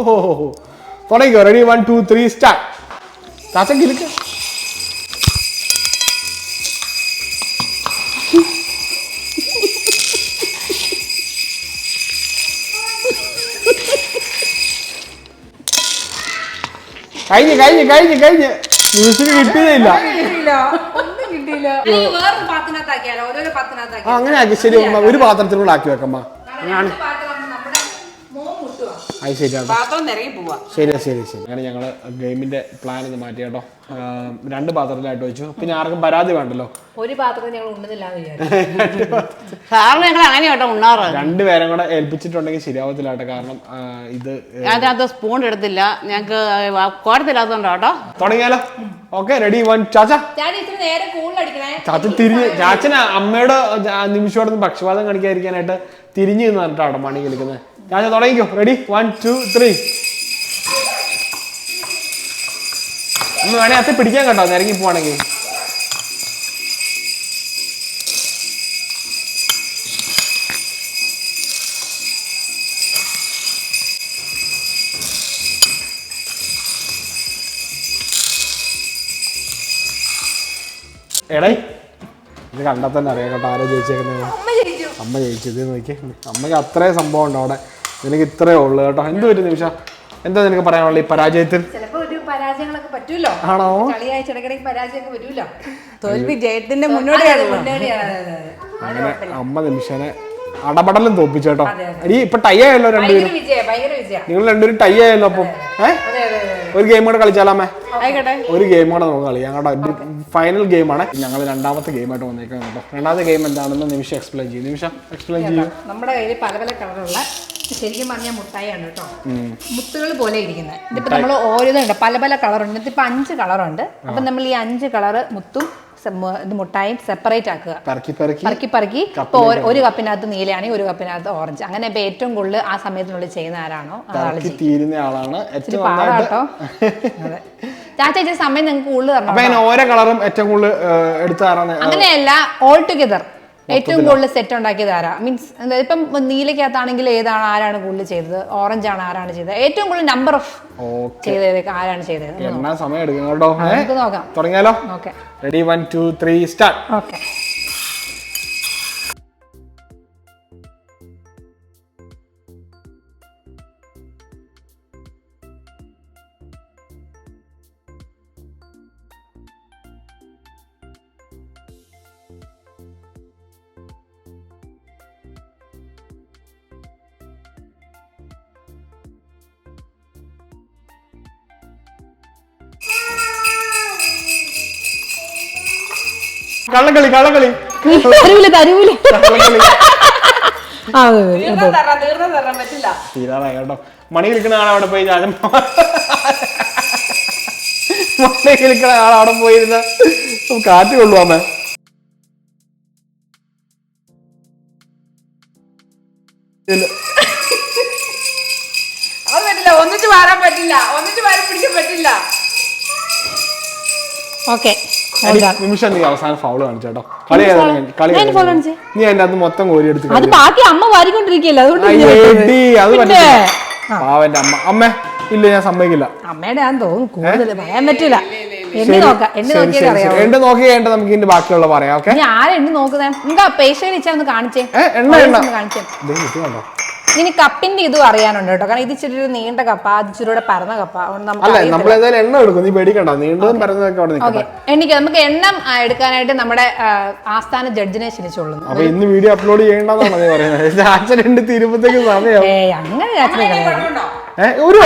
ഹോ ഹോ തുടങ്ങിക്കോ. Ready one two three start ചാച്ചക്ക് ഇരിക്ക. കഴിഞ്ഞ് കഴിഞ്ഞ് കഴിഞ്ഞ് കഴിഞ്ഞ്. കിട്ടിയില്ല ഇല്ല. അങ്ങനെ ആക്കി ശരി ഒരു പാത്രത്തിലൂടെ ആക്കി വെക്കമ്മ. അങ്ങനെ അത് ശരിയാട്ടോ പാത്രം നിറയെ പോവാ. ശരി ശരി ശരി അങ്ങനെ ഞങ്ങൾ ഗെയിമിന്റെ പ്ലാൻ ഒന്ന് മാറ്റി കേട്ടോ രണ്ട് പാത്രത്തിലായിട്ട് വെച്ചു. പിന്നെ ആർക്കും പരാതി വേണ്ടല്ലോ. ഒരു പാത്രത്തിൽ ഞങ്ങൾ വിചാരിച്ചു. സാറിന് ഞങ്ങൾ അങ്ങനെ കേട്ടോ ഉണ്ണാറ്. രണ്ടുപേരും കൂടെ ഏൽപ്പിച്ചിട്ടുണ്ടെങ്കിൽ ശരിയാവത്തില്ല കേട്ടോ കാരണം ഇത് അതിനകത്ത് സ്പൂൺ എടുത്തില്ല. ഞങ്ങൾക്ക് കോരത്തില്ലാത്തതുണ്ടോ കേട്ടോ. തുടങ്ങിയാലോ? ഓക്കെ റെഡി വൺ ചാച്ച. ചാച്ച തിരിഞ്ഞ് ചാച്ചന് അമ്മയുടെ നിമിഷോട് നിന്ന് പക്ഷപാതം കാണിക്കാതിരിക്കാനായിട്ട് തിരിഞ്ഞു എന്ന് പറഞ്ഞിട്ടാണ് മണി കളിക്കുന്നത്. ചാച്ച തുടങ്ങിക്കോ. റെഡി വൺ ടു ത്രീ ഒന്ന് വേണേ അത് പിടിക്കാൻ കേട്ടോ നിരങ്ങി പോവാണെങ്കിൽ. എടൈ ഇത് കണ്ടാൽ തന്നെ അറിയാം കേട്ടോ ആരാ ജയിച്ചേക്കുന്നത്. അമ്മ ജയിച്ചു. അമ്മ ജയിച്ചത് നോക്കി അമ്മയ്ക്ക് അത്രേ സംഭവം ഉണ്ടോ അവിടെ? നിനക്ക് ഇത്രേ ഉള്ളു കേട്ടോ. എന്ത് പറ്റും നിമിഷം? എന്താ നിനക്ക് പറയാനുള്ള ഈ പരാജയത്തിൽ? ചിലപ്പോ ഒരു പരാജയങ്ങളൊക്കെ പറ്റൂലോ? ആണോ? പരാജയമൊക്കെ തോൽവി ജയത്തിന്റെ മുന്നോടിയാണ് മുന്നേറിയാണ് അതെ, അതെ, അതെ. അങ്ങനെ അമ്മ നിമിഷനെ അടപടലും തോപ്പിച്ചേട്ടോ ഈ ഇപ്പൊ ടൈ ആയല്ലോ രണ്ടുപേരും ഭയങ്കര വിജയ ഭയങ്കര വിജയ. നിങ്ങൾ രണ്ടുപേരും ടൈ ആയല്ലോ അപ്പം. ഏ? അതെ അതെ അതെ. ഒരു ഗെയിം കൂടെ കളിച്ചാലാമേ ആയിക്കോട്ടെ. ഒരു ഗെയിം കൂടെ നമുക്ക് കളിയാം കേട്ടോ. ഫൈനൽ ഗെയിമാണ് ഞങ്ങൾ രണ്ടാമത്തെ ഗെയിമായിട്ട് വന്നേക്കാം കേട്ടോ. രണ്ടാമത്തെ ഗെയിം എന്താണെന്ന് നിമിഷം എക്സ്പ്ലെയിൻ ചെയ്യും. നിമിഷം എക്സ്പ്ലെയിൻ ചെയ്യും. നമ്മുടെ കയ്യിൽ പല പല കളറുള്ള ശരിക്കും പറഞ്ഞാൽ മുട്ടായാണ് കേട്ടോ. മുത്തുകൾ പോലെ ഇരിക്കുന്നത്. ഇതിപ്പോ നമ്മൾ ഓരോന്നുണ്ട് പല പല കളറുണ്ട്. ഇതിപ്പോ അഞ്ച് കളറുണ്ട്. അപ്പൊ നമ്മൾ ഈ അഞ്ച് കളറ് മുത്തും ഇത് മുട്ടായും സെപ്പറേറ്റ് ആക്കുക. പറക്കി പറക്കി. പറക്കി പറക്കി. ഇപ്പൊ ഒരു- കപ്പിനകത്ത് നീലയാണെങ്കിൽ ഒരു കപ്പിനകത്ത് ഓറഞ്ച് അങ്ങനെ ഇപ്പൊ ഏറ്റവും കൂടുതൽ ആ സമയത്തിനുള്ളിൽ ചെയ്യുന്ന ആരാണോ? ആളാണ്. ഇച്ചിരി പാടാട്ടോ അതെ. ചാച്ച ഇച്ചിരി സമയം നിങ്ങൾക്ക് കൂടുതൽ തരണം ഓരോ കളറും ഏറ്റവും കൂടുതൽ എടുത്താറാണ് തരാൻ അങ്ങനെയല്ല ഓൾ ടുഗെദർ ഏറ്റവും കൂടുതൽ സെറ്റ് ഉണ്ടാക്കിയത് ആരാ? മീൻസ് ഇപ്പം നീലയ്ക്കകത്താണെങ്കിൽ ഏതാണ് ആരാണ് കൂടുതൽ ചെയ്തത്? ഓറഞ്ച് ആണ് ആരാണ് ചെയ്തത്? ഏറ്റവും കൂടുതൽ നമ്പർ ഓഫ് ചെയ്തത് ആരാണ് ചെയ്തത്? എണ്ണ സമയം എടുക്കും കേട്ടോ. നോക്കാം. തുടങ്ങിയാലോ? Okay ready one two three start okay കള്ളക്കളി കള്ളക്കളി തരൂല തരൂല. തീരാറായി കേട്ടോ. മണി കളിക്കണ ആൾ അവിടെ പോയി ഞാൻ മണി കളിക്കണ ആൾ അവിടെ പോയിരുന്ന. കാറ്റ് കൊള്ളുവാമേ ഒന്നിച്ച് മാറാൻ പറ്റില്ല ഒന്നിച്ച് മാറി പിടിക്കാൻ പറ്റില്ല. ഓക്കെ. നിമിഷം നീ അവസാനം ഫൗൾ കാണിച്ചേട്ടോ കളി ഞാൻ- കളി കാണിച്ചേ? നീ അതിന്റെ അത് മൊത്തം കോരി എടുത്ത് അത് ബാക്കി അമ്മ അതുകൊണ്ട് പാവന്റെ അമ്മ. അമ്മ ഇല്ല ഞാൻ സമ്മതിക്കില്ല. അമ്മയുടെ ഞാൻ തോന്നുന്നു കൂടുതൽ പറയാൻ പറ്റില്ല എണ്ണി നോക്കാം എണ്ണി നോക്കിയാൽ അറിയാം. എണ്ണ നോക്കി കഴിഞ്ഞിട്ട് നമുക്ക് ഇതിന്റെ ബാക്കിയുള്ള പറയാം ഓക്കെ? ഞാൻ എണ്ണി നോക്കുന്നേ? നിങ്ങൾക്ക് ആ പേഷ്യൻ ഇച്ചാ ഒന്ന് കാണിച്ചേ. എണ്ണ, കാണിച്ചേ. ഇത് കണ്ടോ? ഇനി കപ്പിന്റെ ഇതും അറിയാനുണ്ട് കേട്ടോ. കാരണം ഇത് ഇച്ചിരി ഒരു നീണ്ട കപ്പ അത് ഇച്ചിരി കൂടെ പരന്ന കപ്പ. അല്ല നമ്മൾ ഏതായാലും എണ്ണ എടുക്കും. നീ പേടിക്കണ്ട. നീണ്ടതും പരന്നതൊക്കെ അവിടെ എനിക്ക് നമുക്ക് എണ്ണം എടുക്കാനായിട്ട് നമ്മുടെ ആസ്ഥാന ജഡ്ജിനെ അപ്പൊ ഇന്ന് വീഡിയോ അപ്ലോഡ് ചെയ്യേണ്ടതാണ് നീ പറയുന്നത്? തീരുമ്പത്തേക്ക് സമയം. അങ്ങനെ. ഒരു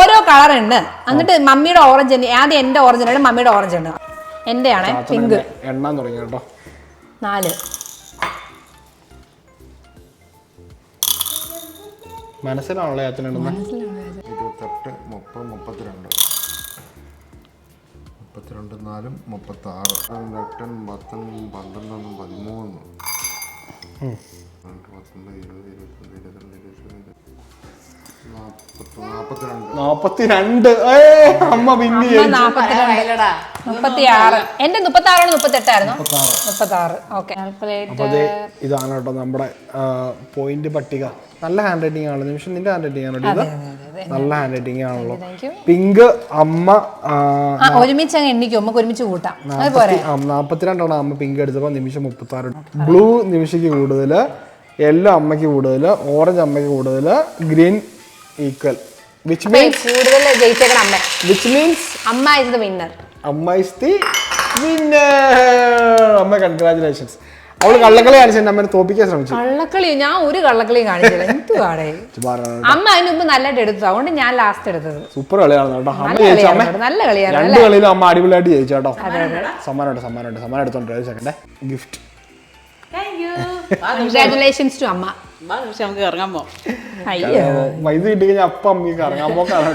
ഓരോ കളർ ഉണ്ട് എന്നിട്ട് മമ്മിയുടെ ഓറഞ്ച് ഉണ്ട്. ആദ്യം എന്റെ ഓറഞ്ച് ഉണ്ട് മമ്മിയുടെ ഓറഞ്ച് ഉണ്ട്. എന്റെ ആണ് പിങ്ക്. എണ്ണ തുടങ്ങി കേട്ടോ. നാല്. മനസ്സിലാണല്ലോ അച്ഛൻ എണ്ണുന്നത് ഇരുപത്തെട്ട് മുപ്പത് മുപ്പത്തിരണ്ട്. മുപ്പത്തിരണ്ട് നാലും മുപ്പത്തി ആറ് എട്ടും പത്തും പന്ത്രണ്ടും പതിമൂന്ന്. പത്തൊമ്പത് ഇരുപത് ഇരുപത്തൊന്ന് ഇരുപത്തിരണ്ട് നാൽപ്പത്തിരണ്ട് നാപ്പത്തിരണ്ട്. ഏ അമ്മ പിന്നെ അമ്മ നാപ്പത്തിരണ്ട്. മുപ്പത്തി ആറ് എന്റെ മുപ്പത്തി ആറാണ് മുപ്പത്തി എട്ടായിരുന്നു മുപ്പത്തി ആറ് ഓക്കെ അപ്പൊ അതെ ഇതാണ് കേട്ടോ നമ്മുടെ പോയിന്റ് പട്ടിക. നല്ല ഹാൻഡ് റൈറ്റിംഗ് ആണല്ലോ നിമിഷം നിന്റെ ഹാൻഡ് റൈറ്റിംഗ് ആണോ ഇത്. നല്ല ഹാൻഡ് റൈറ്റിംഗ് ആണല്ലോ പിങ്ക് അമ്മ ആ, ആ ഒരുമിച്ച് അങ്ങ് എണ്ണിക്കും. നമുക്ക് ഒരുമിച്ച് കൂട്ടാം. അത് പോരെ. ആ, നാപ്പത്തിരണ്ടാണ് അമ്മ പിങ്ക് എടുത്തപ്പോൾ നിമിഷം മുപ്പത്തി ആറ് ബ്ലൂ നിമിഷയ്ക്ക് കൂടുതൽ യെല്ലോ അമ്മയ്ക്ക് കൂടുതൽ ഓറഞ്ച് അമ്മയ്ക്ക് കൂടുതൽ ഗ്രീൻ ഈക്വൽ വിച്ച് മീൻസ് കൂടുതൽ ജയിച്ചേക്കണ അമ്മ. വിച്ച് മീൻസ് അമ്മ ഇസ് ദ വിന്നർ അമ്മ ഇസ് ദി വിന്നർ അമ്മ കൺഗ്രാചുലേഷൻസ് അവൾ കള്ളക്കളി കാണിച്ചു അമ്മനെ തോപ്പിക്കാൻ ശ്രമിച്ചു. കള്ളക്കളി ഞാൻ ഒരു കള്ളക്കളിയും കാണിച്ചില്ല. എന്തുവാടേ അമ്മ അതിന് മുമ്പ് നല്ലതായിട്ട് എടുത്തു അതുകൊണ്ട് ഞാൻ ലാസ്റ്റ് എടുത്തത്. സൂപ്പർ കളിയാണ് കേട്ടോ. അമ്മ ജയിച്ചു. അമ്മ നല്ല കളിയാണ് രണ്ട് കളിയിലും അമ്മ അടിപൊളിയായിട്ട് ജയിച്ചു കേട്ടോ. സമ്മാനമുണ്ട് സമ്മാനമുണ്ട് സമ്മാനം എടുത്തോണ്ട് സെക്കൻഡ് ഗിഫ്റ്റ് കൺഗ്രാറ്റുലേഷൻസ് ടു അമ്മ. പക്ഷെ നമുക്ക് ഇറങ്ങാൻ പോവാം. അയ്യോ. വൈദ്യുതി കിട്ടി കഴിഞ്ഞാൽ അപ്പം അമ്മയ്ക്ക് ഇറങ്ങാൻ പോക്കാണ്.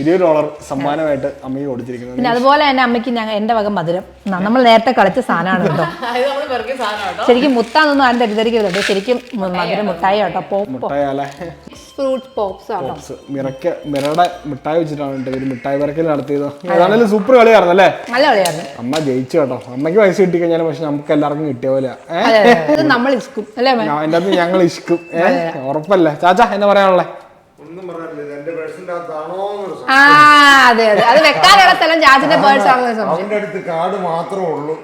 ഇതൊരു ഇരുപത് ഡോളർ സമ്മാനമായിട്ട് അമ്മയ്ക്ക് കൊടുത്തിരിക്കുന്നത്. പിന്നെ അതുപോലെ തന്നെ അമ്മയ്ക്ക് ഞങ്ങൾ എന്റെ വക മധുരം. നമ്മൾ നേരത്തെ കളിച്ച സാധനമാണ് കേട്ടോ. ശരിക്കും മുത്താന്നൊന്നും ആരും തെറ്റിദ്ധരിക്കരുത് ശരിക്കും മധുരം മുട്ടായി കേട്ടോ. പോപ്പ് ഫ്രൂട്ട് പോപ്സ് ആണോ? മിറക്ക മിറയുടെ മിഠായി വെച്ചിട്ടാണ് ഇവർ മിഠായി പറക്കൽ നടത്തിയത്. അതാണെങ്കിലും സൂപ്പർ കളിയായിരുന്നു അല്ലേ? നല്ല കളിയായിരുന്നു. അമ്മ ജയിച്ചു കേട്ടോ. അമ്മയ്ക്ക് പൈസ കിട്ടി കഴിഞ്ഞാൽ പക്ഷെ നമുക്ക് എല്ലാവർക്കും കിട്ടിയ പോലെ. നമ്മൾ ഇസ്കും അല്ലേ അകത്ത് ഞങ്ങൾ ഇഷ്കും. ഉറപ്പല്ലേ? ചാച്ചാ എന്നാ പറയാനുള്ളേ? ഒന്നും പറയാനില്ല. ആ അതെ അതെ. അത് വെക്കാനുള്ള സ്ഥലം ചാച്ചിന്റെ പേഴ്സ് ആണെന്ന് സംശയം അവന്റെ അടുത്ത് കാർഡ് മാത്രമേ ഉള്ളൂ.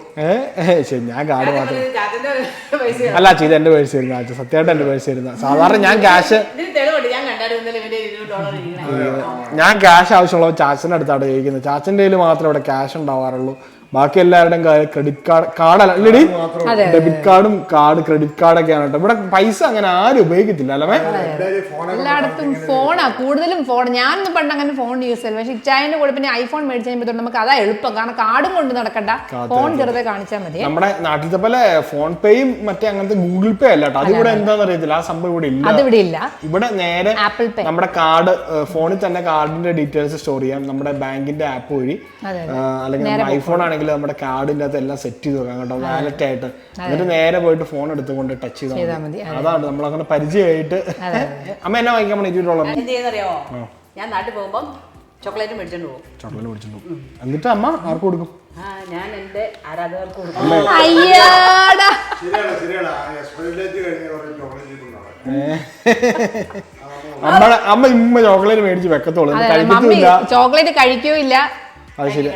ഏഹ് ശരി ഞാൻ കാർഡ് മാത്രം. അല്ല ചെയ്ത് എന്റെ പേഴ്സ് വരുന്ന ആച്ച സത്യമായിട്ട് എന്റെ പേഴ്സ് വരുന്ന സാധാരണ ഞാൻ ക്യാഷ് ഞാൻ ക്യാഷ് ആവശ്യമുള്ള ചാച്ചന്റെ അടുത്താണ് ചോദിക്കുന്നത്. ചാച്ചന്റെ കയ്യിൽ മാത്രമേ ഇവിടെ ക്യാഷ് ഉണ്ടാവാറുള്ളൂ. ബാക്കി എല്ലാവരുടെയും ക്രെഡിറ്റ് കാർഡ് കാർഡല്ല ഡെബിറ്റ് കാർഡും കാർഡ് ക്രെഡിറ്റ് കാർഡൊക്കെയാണ് കേട്ടോ. ഇവിടെ പൈസ അങ്ങനെ ആരും ഉപയോഗിക്കത്തില്ല അല്ലേ എല്ലായിടത്തും ഫോണാ കൂടുതലും ഫോൺ ഞാനൊന്നും പണ്ട് അങ്ങനെ ഫോൺ യൂസ് ചെയ്യില്ല പക്ഷെ ഇച്ചായന്റെ കൂടെ പിന്നെ ഐഫോൺ മേടിച്ചു കഴിയുമ്പോൾ നമുക്ക് അതാ എളുപ്പം. കാരണം കാർഡും കൊണ്ട് നടക്കണ്ട. ഫോൺ ചെറുതെ കാണിച്ചാൽ മതി. നമ്മുടെ നാട്ടിലത്തെ പോലെ ഫോൺ പേയും മറ്റേ അങ്ങനത്തെ ഗൂഗിൾ പേ അല്ല കേട്ടോ. അതിവിടെ എന്താണെന്ന് അറിയത്തില്ല ആ സംഭവം ഇവിടെ ഇല്ല. അതിവിടെ ഇല്ല. ഇവിടെ നേരെ ആപ്പിൾ പേ നമ്മുടെ കാർഡ് ഫോണിൽ തന്നെ കാർഡിന്റെ ഡീറ്റെയിൽസ് സ്റ്റോർ ചെയ്യാം. നമ്മുടെ ബാങ്കിന്റെ ആപ്പ് വഴി. അല്ലെങ്കിൽ ഐഫോൺ ആണെങ്കിൽ നമ്മുടെ കാർഡിന്റെ അകത്ത് എല്ലാം സെറ്റ് ചെയ്ത് വെക്കാം കേട്ടോ വാലറ്റ് ആയിട്ട്. എന്നിട്ട് നേരെ പോയിട്ട് ഫോൺ എടുത്തുകൊണ്ട് ടച്ച് ചെയ്താൽ മതി. അതാണ് നമ്മളങ്ങനെ പരിചയമായിട്ട്. അമ്മ എന്നാ വാങ്ങിക്കാൻ പോണ? ഇരുപത് ഡോളർ എന്ത് ചെയ്യുന്നറിയാമോ ഞാൻ നാട്ടിൽ പോകുമ്പം ചോക്ലേറ്റ് മേടിച്ചോണ്ട് പോകും. ചോക്ലേറ്റ് മേടിച്ചിട്ടു എന്നിട്ട് അമ്മ ആർക്ക് കൊടുക്കും? ആ ഞാൻ എന്റെ ആരാധകർക്ക് കൊടുക്കും. അയ്യാടാ. ശരിയാണ് ശരിയാണ്. അമ്മ. അമ്മ ഇമ്മ ചോക്ലേറ്റ് മേടിച്ച് വെക്കത്തോളൂ. ചോക്ലേറ്റ് കഴിക്കുകയില്ല അത് ശരി.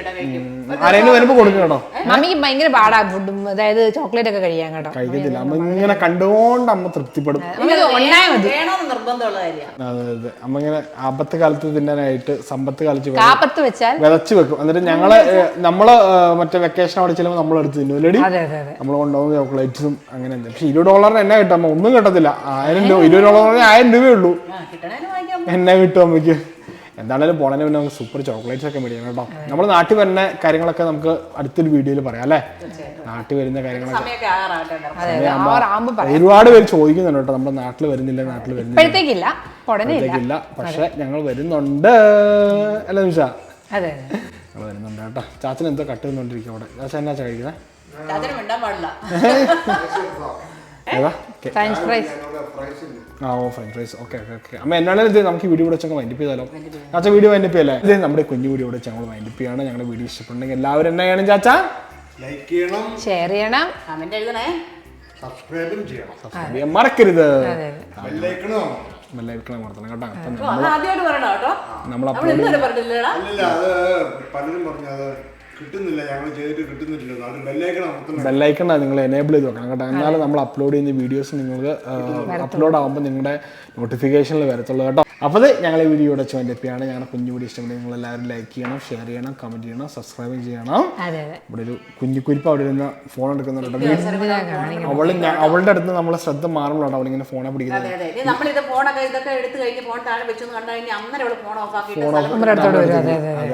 ആരെങ്കിലും വരുമ്പോ കൊടുക്കും കേട്ടോ മമ്മിക്ക് ഭയങ്കര പാടാ ഫുഡും അതായത് ചോക്ലേറ്റ് ഒക്കെ കഴിയാൻ കേട്ടോ. കഴിക്കത്തില്ല. അമ്മ ഇങ്ങനെ കണ്ടുകൊണ്ട് അമ്മ തൃപ്തിപ്പെടും. അതെ അതെ അമ്മ ഇങ്ങനെ ആപത്ത് കാലത്ത് തിന്നാനായിട്ട് സമ്പത്ത് കാലത്ത് കാപ്പത്ത് വെച്ചാൽ വിതച്ച് വെക്കും. എന്നിട്ട് ഞങ്ങൾ നമ്മൾ മറ്റേ വെക്കേഷൻ അവിടെ ചെല്ലുമ്പോൾ നമ്മൾ എടുത്ത് തിന്നുമല്ലേ അതെ അതെ അതെ. നമ്മൾ കൊണ്ടുപോകുന്ന ചോക്ലേറ്റ്സും അങ്ങനെ. പക്ഷെ ഇരുപത് ഡോളറിന് എന്നാ കിട്ടും? അമ്മ? ഒന്നും കിട്ടത്തില്ല. ആയിരം രൂപ ഇരുപത് ഡോളറിന് ആയിരം രൂപയേ ഉള്ളൂ. എന്നാ കിട്ടും അമ്മയ്ക്ക്? എന്താണേലും പോണതിന് പിന്നെ നമുക്ക് സൂപ്പർ ചോക്ലേറ്റ്സ് ഒക്കെ മേടിക്കണം കേട്ടോ. നമ്മൾ നാട്ടിൽ വരുന്ന കാര്യങ്ങളൊക്കെ നമുക്ക് അടുത്തൊരു വീഡിയോയിൽ പറയാം അല്ലേ? നാട്ടിൽ വരുന്ന കാര്യങ്ങളൊക്കെ. ഒരുപാട് പേര് ചോദിക്കുന്നുണ്ട് കേട്ടോ നമ്മുടെ നാട്ടിൽ വരുന്നില്ല നാട്ടിൽ വരുന്നില്ല. പക്ഷെ ഞങ്ങൾ വരുന്നുണ്ട്. അല്ല നിമിഷ? ഞങ്ങൾ വരുന്നുണ്ട് കേട്ടോ. ചാച്ചൻ എന്തോ കട്ട് ചെയ്തുകൊണ്ടിരിക്കും അവിടെ. ചാച്ചൻ എന്നാ കഴിക്കുന്നത് ഏതാ ഫ്രഞ്ച് ഫ്രൈസ് ആ ഓ French fries okay okay okay അമ്മ എന്നാലും ഇത് നമുക്ക് വീഡിയോ കൂടെ വെച്ചൊക്കെ വൈൻഡപ്പ് ചെയ്താലോ? ചാച്ച വീഡിയോ വൈൻഡപ്പ് ചെയ്യല്ലേ? ഇത് നമ്മുടെ കുഞ്ഞു വീഡിയോ കൂടെ ഞങ്ങൾ വൈൻഡപ്പ് ചെയ്യാണ്. ഞങ്ങളുടെ വീഡിയോ ഇഷ്ടപ്പെടുന്നെങ്കിൽ എല്ലാവരും എന്നാ ചെയ്യണം ചാച്ച. ലൈക്ക് ചെയ്യണം. ഷെയർ ചെയ്യണം. കമന്റ് എഴുതണേ. സബ്സ്ക്രൈബും ചെയ്യണം. സബ്സ്ക്രൈബ് ചെയ്യാൻ മറക്കരുത്. ബെല്ലൈക്കണോ ബെല്ലൈക്കണം കൊടുത്തണം കേട്ടോ. അപ്പം ഓ, ആദ്യമായിട്ട് പറയണോ കേട്ടോ? നമ്മൾ അത് പലരും പറഞ്ഞു അത് കിട്ടുന്നില്ല ഞങ്ങൾ ചെയ്തിട്ട് അമർത്തണം ബെല്ലൈക്കൺ നിങ്ങൾ എനേബിൾ ചെയ്ത് വെക്കണം കേട്ടോ. എന്നാലും നമ്മൾ അപ്ലോഡ് ചെയ്യുന്ന വീഡിയോസ് നിങ്ങൾക്ക് അപ്ലോഡ് ആകുമ്പോൾ നിങ്ങളുടെ നോട്ടിഫിക്കേഷനിൽ വരത്തുള്ളൂ കേട്ടോ. അപ്പോൾ ഞങ്ങളെ വീഡിയോ ഇവിടെ ചോദിപ്പിയാണ് ഞങ്ങളുടെ കുഞ്ഞു വീഡിയോ ഇഷ്ടപ്പെടുന്നത് നിങ്ങൾ എല്ലാവരും ലൈക്ക് ചെയ്യണം ഷെയർ ചെയ്യണം കമന്റ് ചെയ്യണം സബ്സ്ക്രൈബ് ചെയ്യണം. ഇവിടെ ഒരു കുഞ്ഞു കുരിപ്പ് അവിടെ ഇരുന്ന് ഫോൺ എടുക്കുന്നുണ്ട് അവൾ അവളുടെ അടുത്ത് നമ്മളെ ശ്രദ്ധ മാറുമ്പോഴാണ് അവളിങ്ങനെ ഫോണെ പിടിക്കുന്നത്.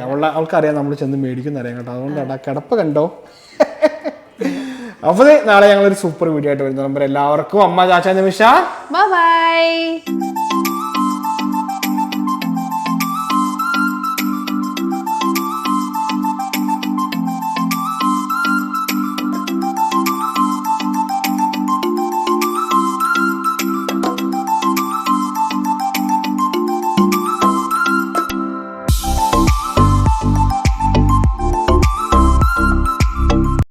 അവൾ അവൾക്കറിയാം നമ്മൾ ചെന്ന് മേടിക്കുന്ന അറിയാം കേട്ടോ. അതുകൊണ്ട് കിടപ്പ് കണ്ടോ? അപ്പോൾ നാളെ ഞങ്ങളൊരു സൂപ്പർ വീഡിയോ ആയിട്ട് വരുന്ന നമ്പർ എല്ലാവർക്കും അമ്മ ചാച്ച നിമിഷ. ബൈ